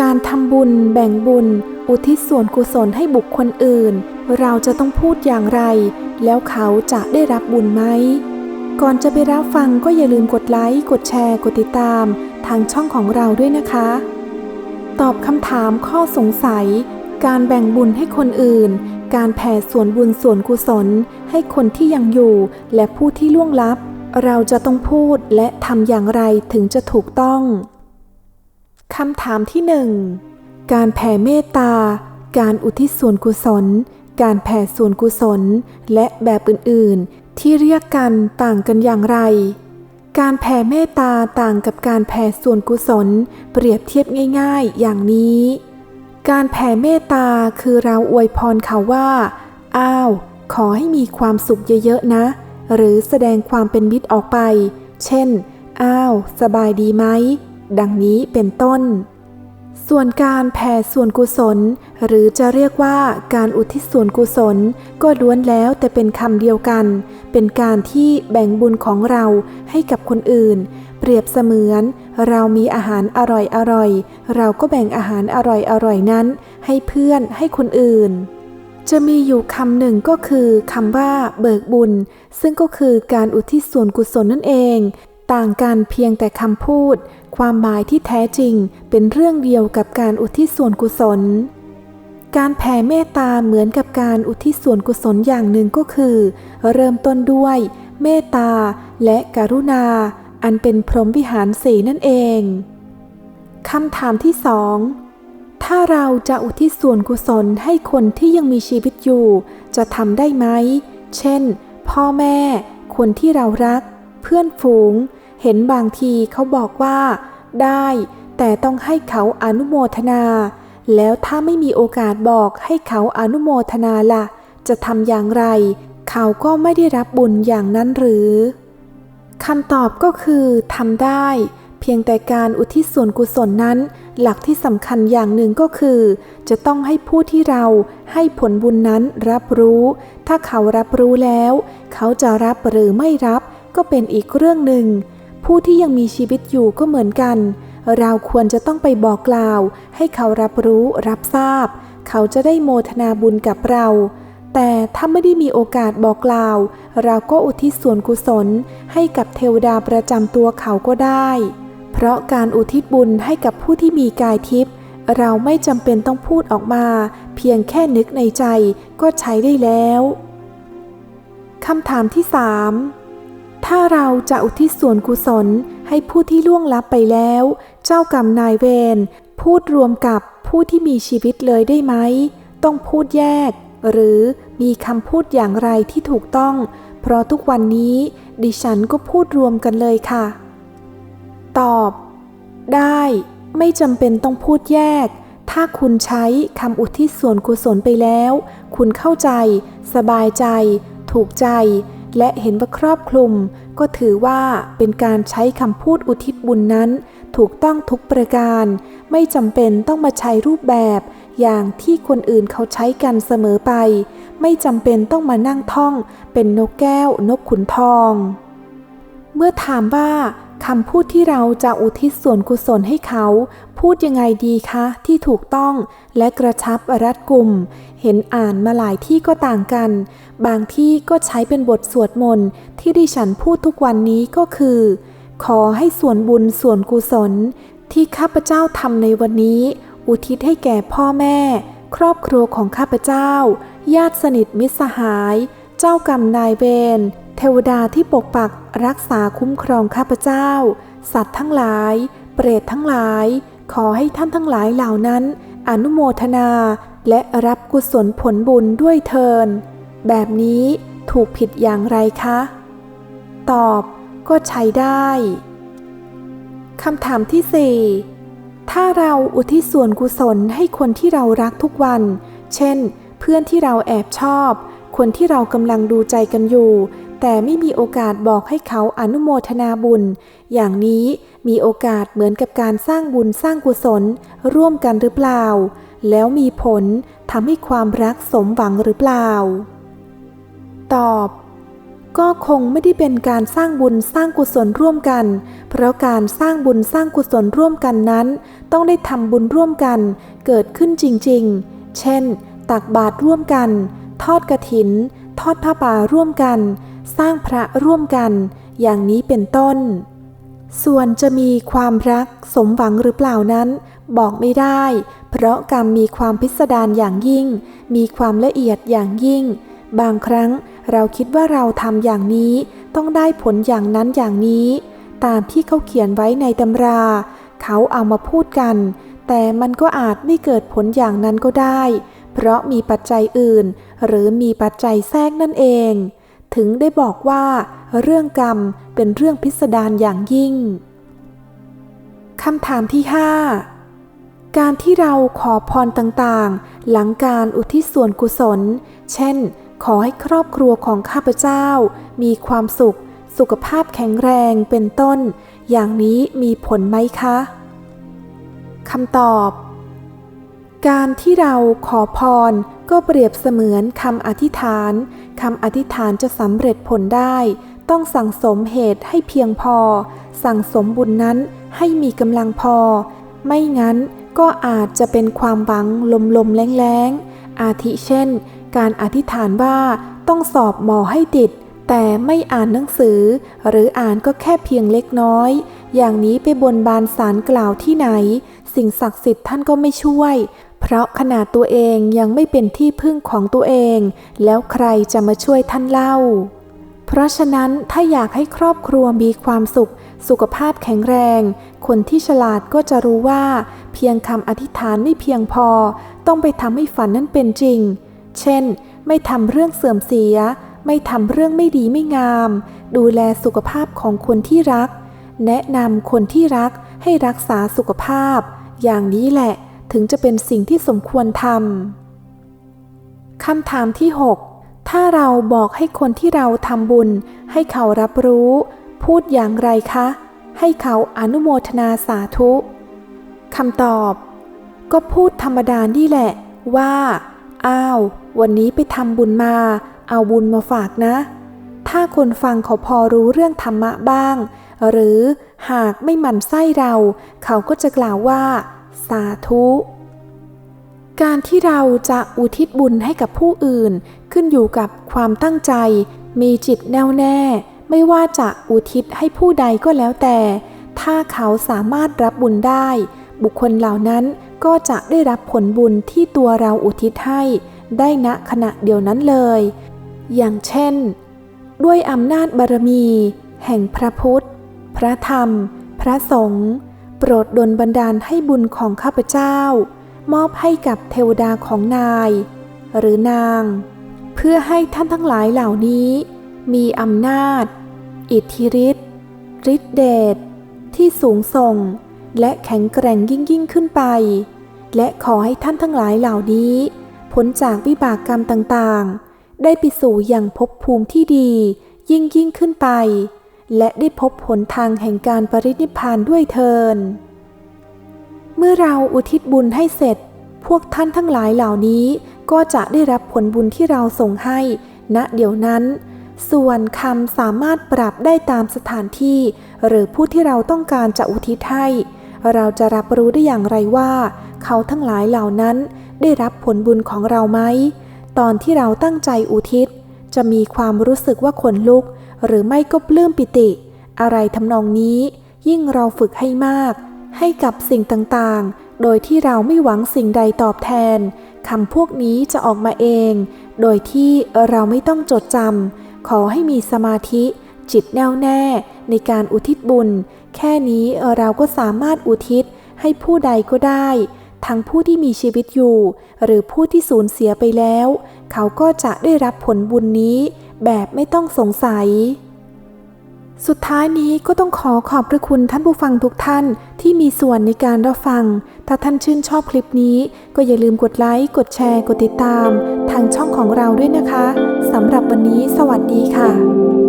การทำบุญแบ่งบุญ อุทิศส่วนกุศลให้บุคคลอื่น เราจะต้องพูดอย่างไร แล้วเขาจะได้รับบุญไหม ก่อนจะไปรับฟังก็อย่าลืมกดไลค์ กดแชร์ กดติดตาม ทางช่องของเราด้วยนะคะ ตอบคำถามข้อสงสัย การแบ่งบุญให้คนอื่น การแผ่ส่วนบุญส่วนกุศล ให้คนที่ยังอยู่และผู้ที่ล่วงลับ เราจะต้องพูดและทำอย่างไรถึงจะถูกต้อง คำถามที่หนึ่งการแผ่เมตตา การอุทิศส่วนกุศล การแผ่ส่วนกุศล และแบบอื่นๆ ที่เรียกกันต่างกันอย่างไร การแผ่เมตตาต่างกับการแผ่ส่วนกุศล เปรียบเทียบง่าย ๆ อย่างนี้ การแผ่เมตตาคือเราอวยพรเขาว่า อ้าว ขอให้มีความสุขเยอะๆนะ หรือแสดงความเป็นมิตรออกไป เช่น อ้าว สบายดีไหม ดังนี้เป็นต้น ส่วนการแผ่ส่วนกุศล หรือจะเรียกว่าการอุทิศส่วนกุศล ก็ล้วนแล้วแต่เป็นคำเดียวกัน เป็นการที่แบ่งบุญของเราให้กับคนอื่น เปรียบเสมือน เรามีอาหารอร่อยอร่อย เราก็แบ่งอาหารอร่อยอร่อยนั้น ให้เพื่อนให้คนอื่นจะมีอยู่คำหนึ่งก็คือคำว่าเบิกบุญ ซึ่งก็คือการอุทิศส่วนกุศลนั่นเอง ต่างกันเพียงแต่คำพูด ความหมายที่แท้จริงเป็นเรื่องเดียวกับการอุทิศส่วนกุศล การแผ่เมตตาเหมือนกับการอุทิศส่วนกุศลอย่างหนึ่งก็คือ เริ่มต้นด้วย เมตตาและกรุณา อันเป็นพรหมวิหารสีนั่นเองคำถามที่สองถ้าเราจะอุทิศส่วนกุศลให้คนที่ยังมีชีวิตอยู่ จะทำได้ไหม เช่น พ่อแม่ คนที่เรารัก เพื่อนฝูง เห็นบางทีเขาบอกว่า ได้ แต่ต้องให้เขาอนุโมทนา แล้วถ้าไม่มีโอกาสบอกให้เขาอนุโมทนาล่ะ จะทำอย่างไร เขาก็ไม่ได้รับบุญอย่างนั้นหรือคำตอบก็คือทำได้ เพียงแต่การอุทิศส่วนกุศลนั้น หลักที่สำคัญอย่างหนึ่งก็คือ จะต้องให้ผู้ที่เราให้ผลบุญนั้นรับรู้ ถ้าเขารับรู้แล้ว เขาจะรับหรือไม่รับก็เป็นอีกเรื่องหนึ่ง ผู้ที่ยังมีชีวิตอยู่ก็เหมือนกัน เราควรจะต้องไปบอกกล่าว ให้เขารับรู้รับทราบ เขาจะได้โมทนาบุญกับเรา แต่ถ้าไม่ได้มีโอกาสบอกกล่าว เราก็อุทิศส่วนกุศลให้กับเทวดาประจำตัวเขาก็ได้ เพราะการอุทิศบุญให้กับผู้ที่มีกายทิพย์เราไม่จำเป็นต้องพูดออกมา เพียงแค่นึกในใจก็ใช้ได้แล้วคำถามที่สาม ถ้าเราจะอุทิศส่วนกุศลให้ผู้ที่ล่วงลับไปแล้ว เจ้ากรรมนายเวรพูดรวมกับผู้ที่มีชีวิตเลยได้ไหม ต้องพูดแยก หรือมีคำพูดอย่างไรที่ถูกต้อง เพราะทุกวันนี้ดิฉันก็พูดรวมกันเลยค่ะ ตอบ ได้ไม่จำเป็นต้องพูดแยก ถ้าคุณใช้คำอุทิศส่วนกุศลไปแล้ว คุณเข้าใจ สบายใจ ถูกใจ และเห็นว่าครอบคลุม ก็ถือว่าเป็นการใช้คำพูดอุทิศบุญนั้น ถูกต้องทุกประการ ไม่จำเป็นต้องมาใช้รูปแบบ อย่างที่คนอื่นเขาใช้กันเสมอไป ไม่จำเป็นต้องมานั่งท่อง เป็นนกแก้วนกขุนทอง เมื่อถามว่า คำพูดที่เราจะอุทิศส่วนกุศลให้เขา พูดยังไงดีคะที่ถูกต้องและกระชับรัดกุม เห็นอ่านมาหลายที่ก็ต่างกัน บางที่ก็ใช้เป็นบทสวดมนต์ที่ดิฉันพูดทุกวันนี้ก็คือ ขอให้ส่วนบุญส่วนกุศล ที่ข้าพเจ้าทำในวันนี้ อุทิศให้แก่พ่อแม่ ครอบครัวของข้าพเจ้า ญาติสนิทมิตรสหาย เจ้ากรรมนายเวร เทวดาที่ปกปักรักษาคุ้มครองข้าพเจ้า สัตว์ทั้งหลาย เปรตทั้งหลาย ขอให้ท่านทั้งหลายเหล่านั้น อนุโมทนา และรับกุศลผลบุญด้วยเทิน แบบนี้ถูกผิดอย่างไรคะ ตอบก็ใช้ได้คำถามที่สี่ถ้าเราอุทิศส่วนกุศลให้คนที่เรารักทุกวัน เช่น เพื่อนที่เราแอบชอบ คนที่เรากำลังดูใจกันอยู่ แต่ไม่มีโอกาสบอกให้เขาอนุโมทนาบุญ อย่างนี้มีโอกาสเหมือนกับการสร้างบุญสร้างกุศล ร่วมกันหรือเปล่า แล้วมีผลทำให้ความรักสมหวังหรือเปล่า ตอบ ก็คงไม่ได้เป็นการสร้างบุญสร้างกุศลร่วมกัน เพราะการสร้างบุญสร้างกุศลร่วมกันนั้น ต้องได้ทำบุญร่วมกัน เกิดขึ้นจริง ๆ เช่น ตักบาตรร่วมกัน ทอดกระถิน ทอดผ้าป่าร่วมกัน สร้างพระร่วมกันอย่างนี้เป็นต้น ส่วนจะมีความรักสมหวังหรือเปล่านั้น บอกไม่ได้ เพราะกรรมมีความพิสดารอย่างยิ่ง มีความละเอียดอย่างยิ่ง บางครั้งเราคิดว่าเราทำอย่างนี้ต้องได้ผลอย่างนั้นอย่างนี้ ตามที่เขาเขียนไว้ในตำรา เขาเอามาพูดกัน แต่มันก็อาจไม่เกิดผลอย่างนั้นก็ได้ เพราะมีปัจจัยอื่น หรือมีปัจจัยแทรกนั่นเอง ถึงได้บอกว่า เรื่องกรรมเป็นเรื่องพิสดารอย่างยิ่งคำถามที่ 5 การที่เราขอพรต่างๆ หลังการอุทิศส่วนกุศล เช่น ขอให้ครอบครัวของข้าพเจ้า มีความสุข สุขภาพแข็งแรงเป็นต้น อย่างนี้มีผลไหมคะคำตอบ การที่เราขอพรก็เปรียบเสมือนคำอธิษฐาน คำอธิษฐานจะสำเร็จผลได้ ต้องสั่งสมเหตุให้เพียงพอ สั่งสมบุญนั้นให้มีกำลังพอ ไม่งั้นก็อาจจะเป็นความหวังลมๆแรงๆอาทิเช่น การอธิษฐานว่าต้องสอบหมอให้ติด แต่ไม่อ่านหนังสือ หรืออ่านก็แค่เพียงเล็กน้อย อย่างนี้ไปบนบานสารกล่าวที่ไหน สิ่งศักดิ์สิทธิ์ท่านก็ไม่ช่วย เพราะขนาดตัวเองยังไม่เป็นที่พึ่งของตัวเอง แล้วใครจะมาช่วยท่านเล่า เพราะฉะนั้นถ้าอยากให้ครอบครัวมีความสุข สุขภาพแข็งแรง คนที่ฉลาดก็จะรู้ว่า เพียงคำอธิษฐานไม่เพียงพอ ต้องไปทำให้ฝันนั้นเป็นจริง เช่น ไม่ทำเรื่องเสื่อมเสีย ไม่ทำเรื่องไม่ดีไม่งาม ดูแลสุขภาพของคนที่รัก แนะนำคนที่รักให้รักษาสุขภาพ อย่างนี้แหละถึงจะเป็นสิ่งที่สมควรทำคำถามที่ 6 ถ้าเราบอกให้คนที่เราทำบุญ ให้เขารับรู้ พูดอย่างไรคะ ให้เขาอนุโมทนาสาธุคำตอบ ก็พูดธรรมดานี่แหละว่า อ้าว วันนี้ไปทำบุญมา เอาบุญมาฝากนะ ถ้าคนฟังเขาพอรู้เรื่องธรรมะบ้าง หรือหากไม่หมั่นไส้เรา เขาก็จะกล่าวว่า สาธุ การที่เราจะอุทิศบุญให้กับผู้อื่น ขึ้นอยู่กับความตั้งใจ มีจิตแน่วแน่ ไม่ว่าจะอุทิศให้ผู้ใดก็แล้วแต่ ถ้าเขาสามารถรับบุญได้ บุคคลเหล่านั้นก็จะได้รับผลบุญที่ตัวเราอุทิศให้ ได้ณขณะเดียวนั้นเลย อย่างเช่น ด้วยอำนาจบารมี แห่งพระพุทธ พระธรรม พระสงฆ์โปรดดลบันดาลให้บุญของข้าพเจ้า มอบให้กับเทวดาของนาย หรือนาง เพื่อให้ท่านทั้งหลายเหล่านี้ มีอำนาจ อิทธิฤทธิ์ฤทธิเดชที่สูงส่ง และแข็งแกร่งยิ่งยิ่งขึ้นไป และขอให้ท่านทั้งหลายเหล่านี้ พ้นจากวิบากกรรมต่างๆ ได้ไปสู่อย่างภพภูมิที่ดี ยิ่งยิ่งขึ้นไป และได้พบผลทางแห่งการปรินิพานด้วยเทิน เมื่อเราอุทิศบุญให้เสร็จ พวกท่านทั้งหลายเหล่านี้ก็จะได้รับผลบุญที่เราส่งให้ณเดี๋ยวนั้น ส่วนคำสามารถปรับได้ตามสถานที่ หรือผู้ที่เราต้องการจะอุทิศให้ เราจะรับรู้ได้อย่างไรว่า เขาทั้งหลายเหล่านั้นได้รับผลบุญของเราไหม ตอนที่เราตั้งใจอุทิศ จะมีความรู้สึกว่าขนลุก หรือไม่ก็ปลื้มปิติ อะไรทำนองนี้ ยิ่งเราฝึกให้มาก ให้กับสิ่งต่างๆ โดยที่เราไม่หวังสิ่งใดตอบแทนคำพวกนี้จะออกมาเอง โดยที่เราไม่ต้องจดจำขอให้มีสมาธิ จิตแน่วแน่ ในการอุทิศบุญ แค่นี้เราก็สามารถอุทิศให้ผู้ใดก็ได้ ทั้งผู้ที่มีชีวิตอยู่ หรือผู้ที่สูญเสียไปแล้ว เขาก็จะได้รับผลบุญนี้แบบไม่ต้องสงสัย สุดท้ายนี้ก็ต้องขอขอบพระคุณท่านผู้ฟังทุกท่านที่มีส่วนในการรับฟัง ถ้าท่านชื่นชอบคลิปนี้ก็อย่าลืมกดไลค์ กดแชร์ กดติดตาม ทางช่องของเราด้วยนะคะสำหรับวันนี้ สวัสดีค่ะ